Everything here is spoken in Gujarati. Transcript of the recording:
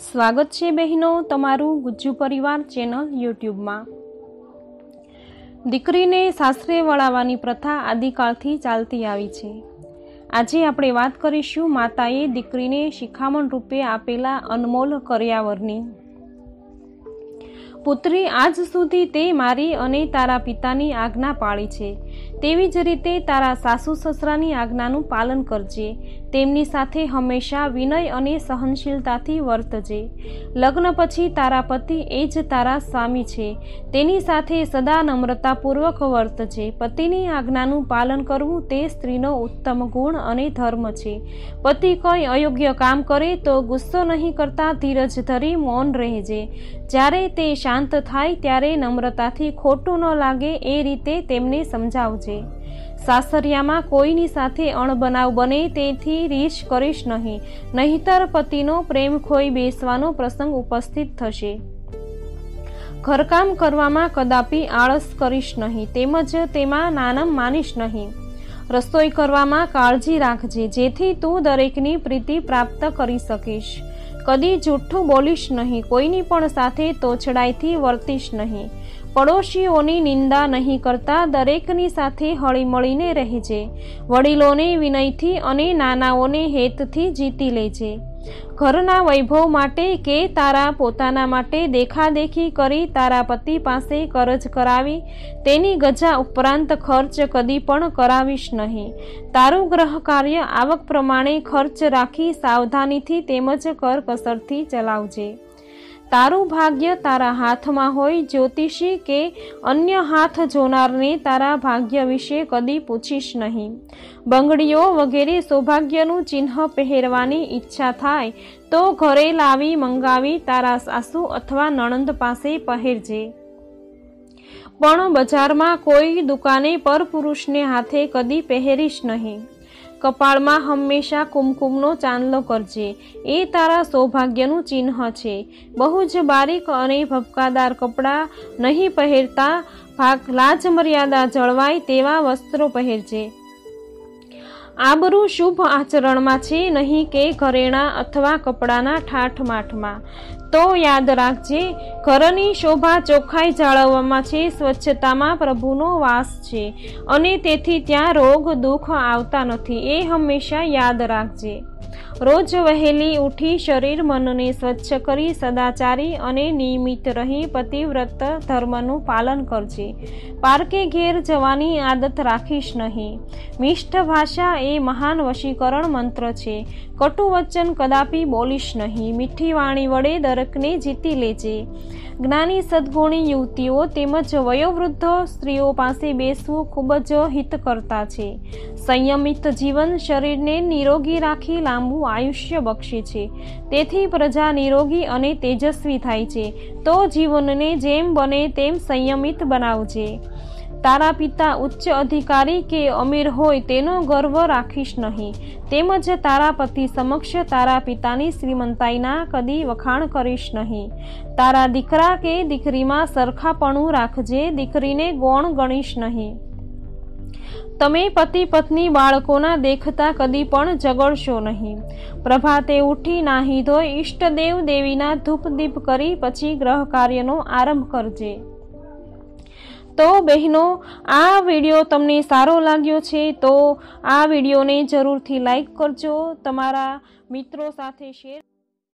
સ્વાગત છે બહેનો તમારું ગુજ્જુ પરિવાર ચેનલ યુટ્યુબમાં. દીકરીને સાસરે વળાવવાની પ્રથા આદિકાળથી ચાલતી આવી છે. આજે આપણે વાત કરીશું માતાએ દીકરીને શિખામણ રૂપે આપેલા અનમોલ કર્યાવરની. પુત્રી આજ સુધી તે મારી અને તારા પિતાની આજ્ઞા પાળી છે. તેવી જ રીતે તારા સાસુ સસરાની આજ્ઞાનું પાલન કરજે. તેમની સાથે હંમેશા વિનય અને સહનશીલતાથી વર્તજે. લગ્ન પછી તારા પતિ એ જ તારા સ્વામી છે. તેની સાથે સદા નમ્રતાપૂર્વક વર્તજે. પતિની આજ્ઞાનું પાલન કરવું તે સ્ત્રીનો ઉત્તમ ગુણ અને ધર્મ છે. પતિ કોઈ અયોગ્ય કામ કરે તો ગુસ્સો નહીં કરતા ધીરજ ધરી મૌન રહેજે. જ્યારે તે શાંત થાય ત્યારે નમ્રતાથી ખોટું ન લાગે એ રીતે તેમને સમજાવજે સાસરિયામાં કોઈની સાથે અણબનાવ બને તેથી રીશ કરીશ નહીં. નહીતર પતિનો પ્રેમ ખોઈ બેસવાનો પ્રસંગ ઉપસ્થિત થશે. ઘરકામ કરવામાં કદાપી આળસ કરીશ નહીં, તેમજ તેમાં નાનમ માનીશ નહીં. રસોઈ કરવામાં કાળજી રાખજે, જેથી તું દરેકની પ્રીતિ પ્રાપ્ત કરી શકીશ. કદી જૂઠું બોલીશ નહીં, કોઈની પણ સાથે તોછડાઈથી વર્તીશ નહીં. પડોશીઓની નિંદા નહીં કરતા દરેકની સાથે હળીમળીને રહેજે વડીલોને વિનયથી અને નાનાઓને હેતથી જીતી લે છે. ઘરના વૈભવ માટે કે તારા પોતાના માટે દેખાદેખી કરી તારા પતિ પાસે કરજ કરાવી, તેની ગજા ઉપરાંત ખર્ચ કદી પણ કરાવીશ નહીં. તારું ગ્રહ કાર્ય આવક પ્રમાણે ખર્ચ રાખી સાવધાનીથી તેમજ કરકસરથી ચલાવજે. તારું ભાગ્ય તારા હાથમાં હોય, જ્યોતિષી કે અન્ય હાથ જોનારને તારા ભાગ્ય વિશે કદી પૂછીશ નહીં. બંગડીઓ વગેરે સૌભાગ્યનું ચિહ્ન પહેરવાની ઈચ્છા થાય, તો ઘરે લાવી મંગાવી તારા સાસુ અથવા નણંદ પાસે પહેરજે. પણ બજારમાં કોઈ દુકાને પર પુરુષને હાથે કદી પહેરીશ નહીં. કપાળમાં હંમેશા કુમકુમનો ચાંદલો કરજે. એ તારા સૌભાગ્યનું ચિહ્ન છે. બહુ જ બારીક અને ભપકાદાર કપડાં નહીં પહેરતા, ભાગ લાજ મર્યાદા જળવાય તેવા વસ્ત્રો પહેરજે. આબરૂ શુભ આચરણમાં છે, નહીં કે ઘરેણા અથવા કપડાના ઠાઠમાઠમાં તો યાદ રાખજે, ઘરની શોભા ચોખ્ખાઈ જાળવવામાં છે, સ્વચ્છતામાં પ્રભુનો વાસ છે. અને તેથી ત્યાં રોગ દુઃખ આવતા નથી, એ હંમેશા યાદ રાખજે. રોજ વહેલી ઉઠી શરીર મનને સ્વચ્છ કરી સદાચારી અને નિયમિત રહી પતિવ્રત ધર્મનું પાલન કરજે. પારકે ઘેર જવાની આદત રાખીશ નહીં. મિષ્ઠ ભાષા એ મહાન વશીકરણ મંત્ર છે. કટુ વચન કદાપી બોલીશ નહીં. મીઠી વાણી વડે દરેકને જીતી લેજે. જ્ઞાની સદગુણી યુવતીઓ તેમજ વયોવૃદ્ધ સ્ત્રીઓ પાસે બેસવું ખૂબ જ હિતકર્તા છે. સંયમિત જીવન શરીરને નિરોગી રાખી લાંબુ આયુષ્ય બક્ષે છે. તેથી પ્રજા નિરોગી અને તેજસ્વી થાય છે. તો જીવનને જેમ બને તેમ સંયમિત બનાવજે. તારા પિતા ઉચ્ચ અધિકારી કે અમીર હોય તેનો ગર્વ રાખીશ નહીં. તેમજ તારા પતિ સમક્ષ તારા પિતાની શ્રીમંતાઈના કદી વખાણ કરીશ નહીં. તારા દીકરા કે દીકરીમાં સરખાપણું રાખજે, દીકરીને ગૌણ ગણીશ નહીં. તમે પતિ પત્ની બાળકોના દેખતા કદી પણ ઝઘડશો નહીં. પ્રભાતે ઉઠી નાહી ધોઈ ઈષ્ટદેવ દેવીના ધૂપ દીપ કરી પછી ગ્રહ કાર્યનો આરંભ કરજે. તો બહેનો, આ વીડિયો તમને સારો લાગ્યો છે તો આ વિડીયોને જરૂરથી લાઈક કરજો. તમારા મિત્રો સાથે શેર